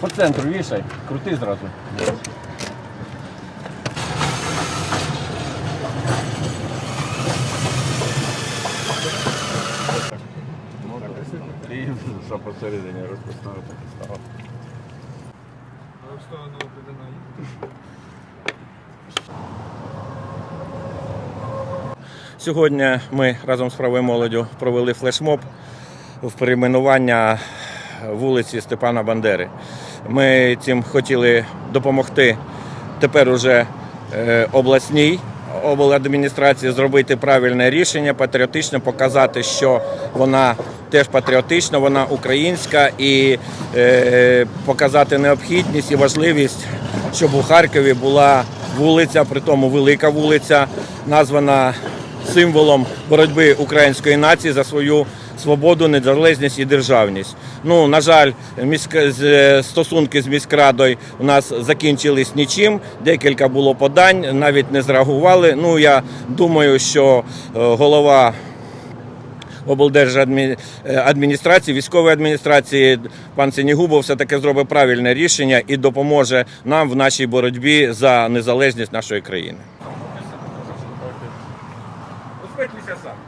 По центру вішай, крути зразу. І що посередині розпустили, так і стало. в сторону буде. Сьогодні ми разом з правою молоддю провели флешмоб в перейменування вулиці Степана Бандери. Ми цим хотіли допомогти тепер уже е, обласній обладміністрації зробити правильне рішення, патріотично показати, що вона теж патріотична, вона українська, і е, показати необхідність і важливість, щоб у Харкові була вулиця, при тому велика вулиця, названа символом боротьби української нації за свою свободу, незалежність і державність. Ну на жаль, міська е, стосунки з міськрадою у нас закінчились нічим. Декілька було подань, навіть не зреагували. Ну я думаю, що е, голова облдержадміністрації, військової адміністрації пан Синігубов все-таки зробить правильне рішення і допоможе нам в нашій боротьбі за незалежність нашої країни. Сам.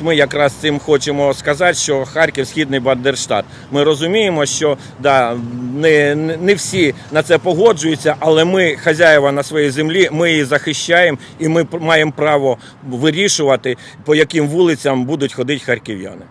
Ми якраз цим хочемо сказати, що Харків східний Бандерштат. Ми розуміємо, що да, не, не всі на це погоджуються, але ми хазяєва на своїй землі, ми її захищаємо і ми маємо право вирішувати, по яким вулицям будуть ходити харків'яни.